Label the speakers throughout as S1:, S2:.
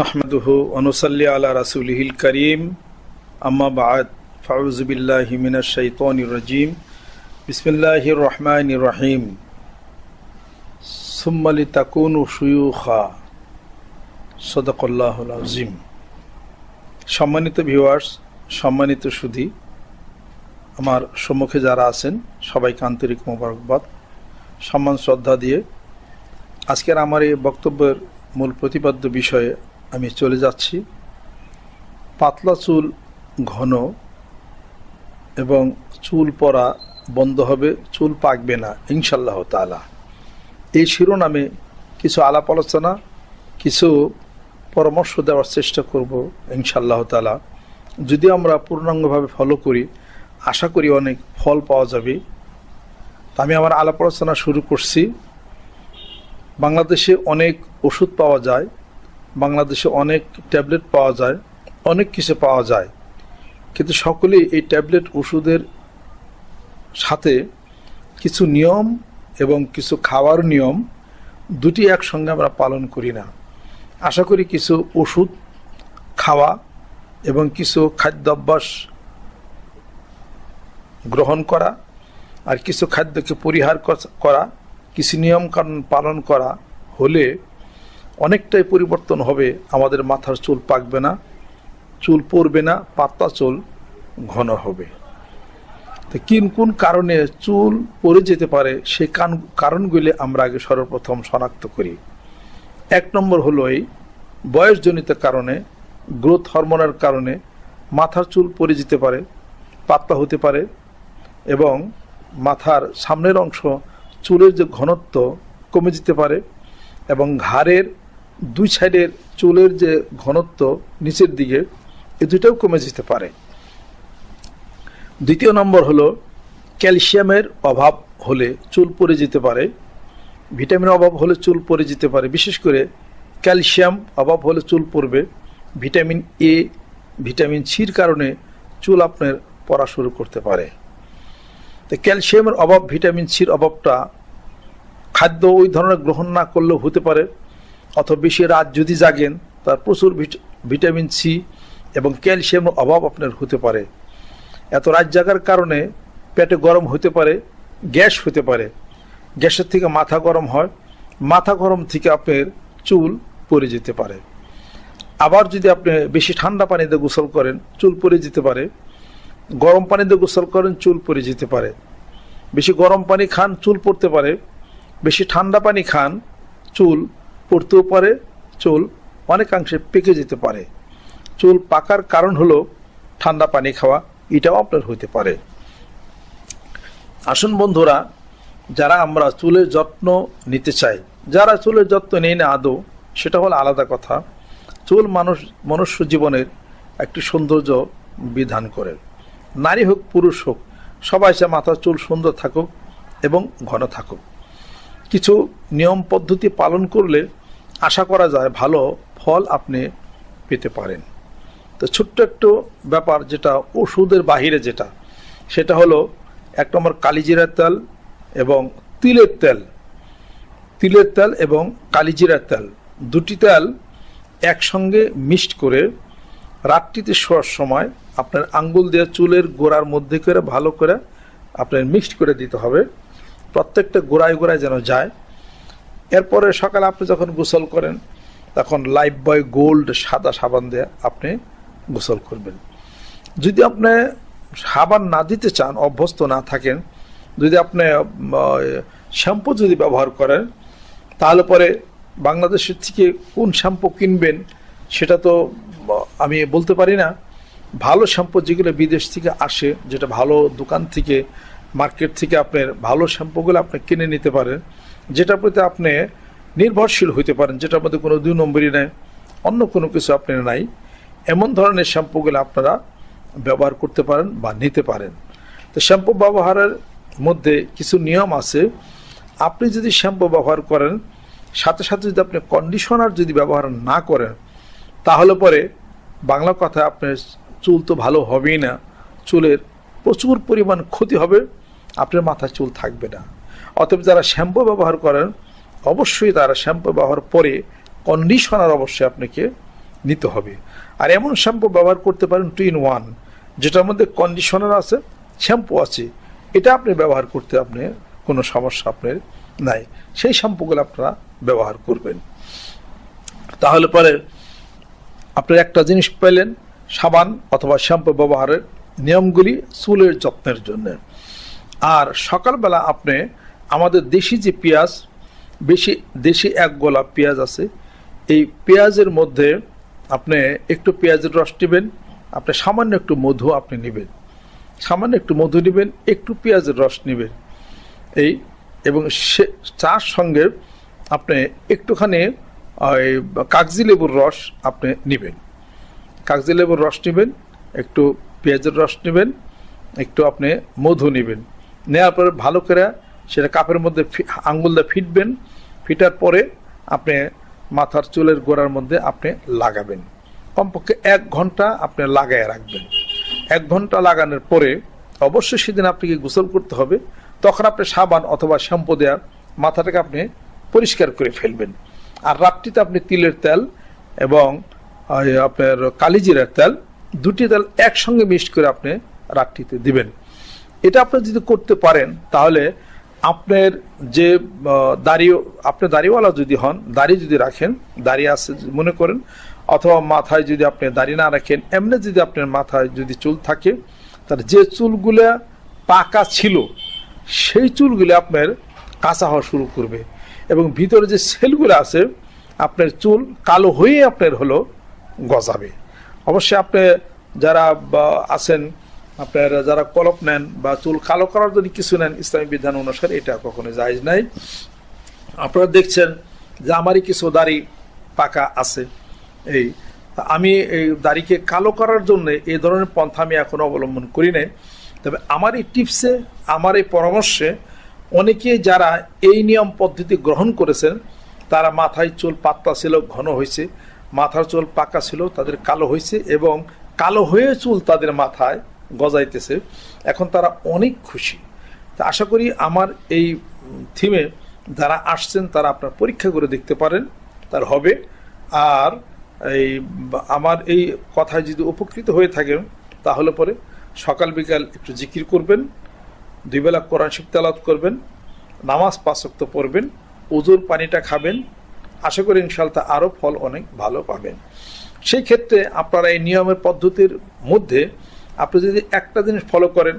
S1: নাহমাদুহু অনুসাল্লি আলা রাসুলহিল করিম আম্মা বাদ ফাউজুবিল্লাহি মিনাশ শাইতানির রাজিম বিসমিল্লাহির রহমানির রহিম সুম্মালি তাকুনু শুয়ুখা সদাকল্লাহুল আজিম সম্মানিত ভিউয়ার্স সম্মানিত সুধী, আমার সম্মুখে যারা আছেন, সবাইকে আন্তরিক মোবারকবাদ, সম্মান, শ্রদ্ধা দিয়ে আজকের আমার এই বক্তব্যের মূল প্রতিপাদ্য বিষয়ে আমি চলে যাচ্ছি। পাতলা চুল ঘন এবং চুল পরা বন্ধ হবে, চুল পাকবে না ইনশাল্লাহ তালা এই শিরোনামে কিছু আলাপ আলোচনা, কিছু পরামর্শ দেওয়ার চেষ্টা করব ইনশাল্লাহ তালা যদি আমরা পূর্ণাঙ্গভাবে ফলো করি, আশা করি অনেক ফল পাওয়া যাবে। আমি আমার আলাপ আলোচনা শুরু করছি। বাংলাদেশে অনেক ওষুধ পাওয়া যায় বাংলাদেশে অনেক ট্যাবলেট পাওয়া যায়, অনেক কিছু পাওয়া যায়। কিন্তু সকলেই এই ট্যাবলেট ওষুধের সাথে কিছু নিয়ম এবং কিছু খাওয়ার নিয়ম দুটি একসঙ্গে আমরা পালন করি না। আশা করি কিছু ওষুধ খাওয়া এবং কিছু খাদ্যাভ্যাস গ্রহণ করা আর কিছু খাদ্যকে পরিহার করা কিছু নিয়ম কানুন পালন করা হলে অনেকটাই পরিবর্তন হবে, আমাদের মাথার চুল পাকবে না, চুল পড়বে না পাতলা চুল ঘন হবে। তো কিন কোন কারণে চুল পড়ে যেতে পারে সেই কারণগুলি আমরা আগে সর্বপ্রথম শনাক্ত করি। এক নম্বর হলো এই বয়সজনিত কারণে, গ্রোথ হরমোনের কারণে মাথার চুল পড়ে যেতে পারে, পাতলা হতে পারে এবং মাথার সামনের অংশ চুলের যে ঘনত্ব কমে যেতে পারে এবং ঘাড়ের দুই সাইডের চুলের যে ঘনত্ব নিচের দিকে, এ দুটাও কমে যেতে পারে। দ্বিতীয় নম্বর হলো, ক্যালসিয়ামের অভাব হলে চুল পড়ে যেতে পারে। ভিটামিনের অভাব হলে চুল পড়ে যেতে পারে। বিশেষ করে ক্যালসিয়াম অভাব হলে চুল পড়বে। ভিটামিন এ ভিটামিন সির কারণে চুল আপনার পড়া শুরু করতে পারে। তো ক্যালসিয়ামের অভাব, ভিটামিন সির অভাবটা খাদ্য ওই ধরনের গ্রহণ না করলেও হতে পারে। অথবা বেশি রাত যদি জাগেন, তার প্রচুর ভিটামিন সি এবং ক্যালসিয়ামের অভাব আপনার হতে পারে। এত রাত জাগার কারণে পেটে গরম হতে পারে, গ্যাস হতে পারে। গ্যাসের থেকে মাথা গরম হয়, মাথা গরম থেকে আপনার চুল পড়ে যেতে পারে। আবার যদি আপনি বেশি ঠান্ডা পানিতে গোসল করেন, চুল পড়ে যেতে পারে। গরম পানিতে গোসল করেন, চুল পড়ে যেতে পারে। বেশি গরম পানি খান, চুল পড়তে পারে। বেশি ঠান্ডা পানি খান, চুল পড়তেও পারে, চুল অনেকাংশে পেকে যেতে পারে। চুল পাকার কারণ হলো ঠান্ডা পানি খাওয়া, এটাও আপনার হইতে পারে। আসুন বন্ধুরা, যারা আমরা চুলের যত্ন নিতে চাই, যারা চুলের যত্ন নেই না আদৌ, সেটা হলো আলাদা কথা। চুল মানুষ, মনুষ্য জীবনের একটি সৌন্দর্য বিধান করে। নারী হোক, পুরুষ হোক, সবাই সে মাথার চুল সুন্দর থাকুক এবং ঘন থাকুক। কিছু নিয়ম পদ্ধতি পালন করলে আশা করা যায় ভালো ফল আপনি পেতে পারেন। তো ছোট্ট একটু ব্যাপার যেটা ওষুধের বাহিরে যেটা, সেটা হলো এক নম্বর কালিজিরার তেল এবং তিলের তেল। তিলের তেল এবং কালিজিরার তেল, দুটি তেল একসঙ্গে মিক্সড করে রাত্রিতে শোয়ার সময় আপনার আঙ্গুল দিয়ে চুলের গোড়ার মধ্যে করে ভালো করে আপনার মিক্সড করে দিতে হবে। প্রত্যেকটা গোড়ায় গোড়ায় যেন যায়। এরপরে সকালে আপনি যখন গোসল করেন, তখন লাইফ বয় গোল্ড সাদা সাবান দিয়ে আপনি গোসল করবেন। যদি আপনি সাবান না দিতে চান, অভ্যস্ত না থাকেন, যদি আপনি শ্যাম্পু যদি ব্যবহার করেন, তাহলে পরে বাংলাদেশের থেকে কোন শ্যাম্পু কিনবেন সেটা তো, আমি বলতে পারি না। ভালো শ্যাম্পু যেগুলো বিদেশ থেকে আসে, যেটা ভালো দোকান থেকে মার্কেট থেকে আপনার ভালো শ্যাম্পুগুলো আপনি কিনে নিতে পারেন, যেটার প্রতি আপনি নির্ভরশীল হইতে পারেন, যেটার মধ্যে কোনো দুই নম্বরই নেই, অন্য কোনো কিছু আপনার নাই, এমন ধরনের শ্যাম্পুগুলো আপনারা ব্যবহার করতে পারেন বা নিতে পারেন। তো শ্যাম্পু ব্যবহারের মধ্যে কিছু নিয়ম আছে। আপনি যদি শ্যাম্পু ব্যবহার করেন, সাথে সাথে যদি আপনি কন্ডিশনার যদি ব্যবহার না করেন, তাহলে পরে বাংলা কথায় আপনার চুল তো ভালো হবেই না, চুলের প্রচুর পরিমাণ ক্ষতি হবে। আপনার মাথায় চুল থাকবে না। অতএব যারা শ্যাম্পু ব্যবহার করেন, অবশ্যই তারা শ্যাম্পু ব্যবহার পরে কন্ডিশনার অবশ্যই আপনাকে নিতে হবে। আর এমন শ্যাম্পু ব্যবহার করতে পারেন টু ইন ওয়ান যেটার মধ্যে কন্ডিশনার আছে শ্যাম্পু আছে। এটা আপনি ব্যবহার করতে আপনি কোনো সমস্যা আপনার নাই। সেই শ্যাম্পুগুলো আপনারা ব্যবহার করবেন। তাহলে পরে আপনার একটা জিনিস পেলেন, সাবান অথবা শ্যাম্পু ব্যবহারের নিয়মগুলি চুলের যত্নের জন্য। আর সকালবেলা আপনি আমাদের দেশি যে পেঁয়াজ, বেশি দেশি এক গোলা পেঁয়াজ আছে, এই পেঁয়াজের মধ্যে আপনি একটু পেঁয়াজের রস নেবেন, আপনি সামান্য একটু মধু আপনি নেবেন। সামান্য একটু মধু নেবেন, একটু পেঁয়াজের রস নেবেন। এই এবং সে চার সঙ্গে আপনি একটুখানি, ওই কাগজি লেবুর রস আপনি নেবেন। কাগজি লেবুর রস নেবেন, একটু পেঁয়াজের রস নেবেন, একটু আপনি মধু নেবেন। নেওয়ার পরে ভালো করে সেটা কাপের মধ্যে আঙ্গুল দিয়ে ফিটবেন। ফিটার পরে আপনি মাথার চুলের গোড়ার মধ্যে আপনি লাগাবেন। কমপক্ষে এক ঘণ্টা আপনি লাগায় রাখবেন। এক ঘণ্টা লাগানোর পরে অবশ্যই সেদিন আপনাকে গোসল করতে হবে। তখন আপনি সাবান অথবা শ্যাম্পু দেওয়ার মাথাটাকে আপনি পরিষ্কার করে ফেলবেন। আর রাত্রিতে আপনি তিলের তেল এবং আপনার কালিজিরার তেল, দুটি তেল একসঙ্গে মিক্সড করে আপনি রাত্রিতে দিবেন। এটা আপনি যদি করতে পারেন, তাহলে আপনার যে দাড়ি, আপনি দাড়িওয়ালা যদি হন, দাড়ি যদি রাখেন, দাড়ি আছে মনে করেন, অথবা মাথায় যদি আপনি দাড়ি না রাখেন, এমনি যদি আপনার মাথায় যদি চুল থাকে, তার যে চুলগুলা পাকা ছিল, সেই চুলগুলো আপনার কাঁচা হওয়া শুরু করবে। এবং ভিতরে যে সেলগুলো আছে, আপনার চুল কালো হয়ে আপনার হলো গজাবে। অবশ্যই আপনি যারা আছেন আপনার যারা কলপ নেন বা চুল কালো করার জন্য কিছু নেন, ইসলামী বিধান অনুসারে এটা কখনো জায়জ নাই। আপনারা দেখছেন যে আমারই কিছু দাড়ি পাকা আছে। এই আমি এই দাড়িকে কালো করার জন্য এই ধরনের পন্থা আমি এখনও অবলম্বন করি নাই। তবে আমার এই টিপসে, আমার এই পরামর্শে অনেকে যারা এই নিয়ম পদ্ধতি গ্রহণ করেছেন, তারা মাথায় চুল পাতলা ছিল, ঘন হয়েছে। মাথার চুল পাকা ছিল, তাদের কালো হয়েছে এবং কালো হয়ে চুল তাদের মাথায় গজাইতেছে। এখন তারা অনেক খুশি। তা আশা করি আমার এই থিমে যারা আসছেন, তারা আপনার পরীক্ষা করে দেখতে পারেন, তার হবে। আর এই আমার এই কথায় যদি উপকৃত হয়ে থাকেন, তাহলে পরে সকাল বিকাল একটু জিকির করবেন, দুই বেলা কোরআন শিব করবেন, নামাজ পাঁচক্ত পড়বেন, উজুর পানিটা খাবেন, আশা করি ইনশাল্লাহ আরও ফল অনেক ভালো পাবেন। সেই ক্ষেত্রে আপনারা এই নিয়মের পদ্ধতির মধ্যে আপনি যদি একটা জিনিস ফলো করেন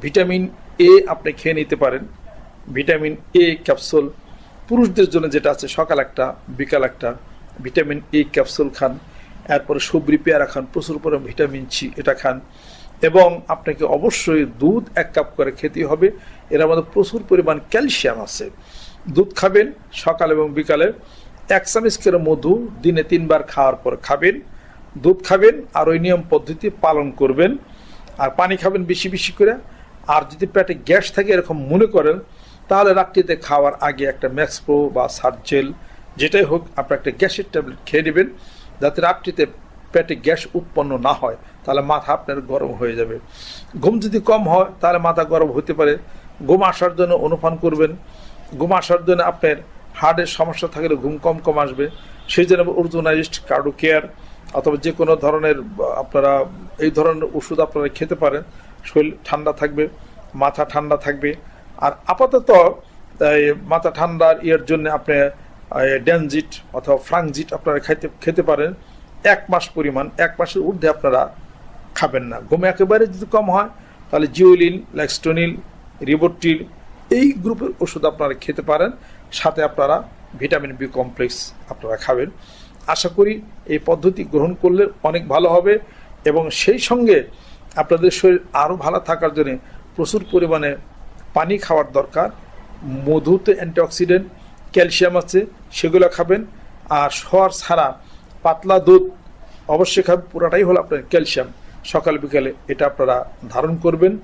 S1: ভিটামিন এ আপনি খেয়ে নিতে পারেন। ভিটামিন এ ক্যাপসুল পুরুষদের জন্য যেটা আছে, সকাল একটা, বিকাল একটা ভিটামিন এ ক্যাপসুল খান। এরপরে সবরি পেয়ারা খান, প্রচুর পরিমাণ ভিটামিন সি এটা খান। এবং আপনাকে অবশ্যই দুধ এক কাপ করে খেতে হবে। এর মধ্যে প্রচুর পরিমাণ ক্যালসিয়াম আছে। দুধ খাবেন সকাল এবং বিকালে। এক চামচ করে মধু দিনে তিনবার খাওয়ার পর খাবেন। দুধ খাবেন আর ওই নিয়ম পদ্ধতি পালন করবেন। আর পানি খাবেন বেশি বেশি করে। আর যদি পেটে গ্যাস থাকে এরকম মনে করেন, তাহলে রাত্রিতে খাওয়ার আগে একটা ম্যাক্সপ্রো বা সার্জেল, যেটাই হোক, আপনার একটা গ্যাসের ট্যাবলেট খেয়ে নেবেন, যাতে রাত্রিতে পেটে গ্যাস উৎপন্ন না হয়, তাহলে মাথা আপনার গরম হয়ে যাবে। ঘুম যদি কম হয়, তাহলে মাথা গরম হতে পারে। ঘুম আসার জন্য অনুপান করবেন। ঘুম আসার জন্য আপনার হার্টের সমস্যা থাকলে ঘুম কম কম আসবে। সেই জন্য অর্জুনাইজড কার্ডো কেয়ার, অথবা যে কোনো ধরনের, আপনারা এই ধরনের ওষুধ আপনারা খেতে পারেন। শরীর ঠান্ডা থাকবে, মাথা ঠান্ডা থাকবে। আর আপাতত মাথা ঠান্ডার ইয়ের জন্য আপনি ড্যানজিট অথবা ফ্রাংজিট আপনারা খাইতে, খেতে পারেন। এক মাস পরিমাণ, এক মাসের ঊর্ধ্বে আপনারা খাবেন না। ঘুম একেবারে যদি কম হয়, তাহলে জিওলিন ল্যাক্সটোনিল রিবোটিল এই গ্রুপের ওষুধ আপনারা খেতে পারেন। সাথে আপনারা ভিটামিন বি কমপ্লেক্স আপনারা খাবেন। আশা করি এই পদ্ধতি গ্রহণ করলে অনেক ভালো হবে। এবং সেই সঙ্গে আপনাদের শরীর আরও ভালো থাকার জন্য প্রচুর পরিমাণে পানি খাওয়ার দরকার। মধুতে অ্যান্টিঅক্সিডেন্ট, ক্যালসিয়াম আছে, সেগুলো খাবেন। আর শোয়ার ছাড়া পাতলা দুধ অবশ্যই খাবেন, পুরাটাই হলো আপনার ক্যালসিয়াম। সকাল, বিকালে এটা আপনারা ধারণ করবেন।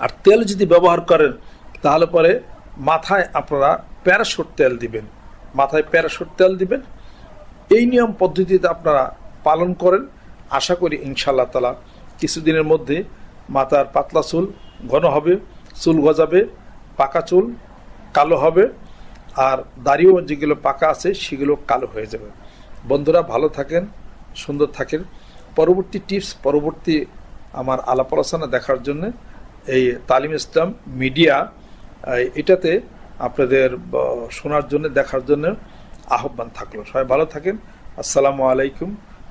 S1: আর তেল যদি ব্যবহার করেন, তাহলে পরে মাথায় আপনারা প্যারাশুট তেল দিবেন। মাথায় প্যারাশুট তেল দিবেন। এই নিয়ম পদ্ধতিতে আপনারা পালন করেন। আশা করি ইনশাল্লাহ তালা কিছুদিনের মধ্যে মাথার পাতলা চুল ঘন হবে, চুল গজাবে, পাকা চুল কালো হবে, আর দাড়িও যেগুলো পাকা আছে সেগুলো কালো হয়ে যাবে। বন্ধুরা ভালো থাকেন, সুন্দর থাকেন। পরবর্তী টিপস, পরবর্তী আমার আলাপ আলোচনা দেখার জন্য এই তালিম ইসলাম মিডিয়া এটাতে আপনাদের শোনার জন্য, দেখার জন্য আহ্বান থাকল। সবাই ভালো থাকেন। আসসালামু আলাইকুম।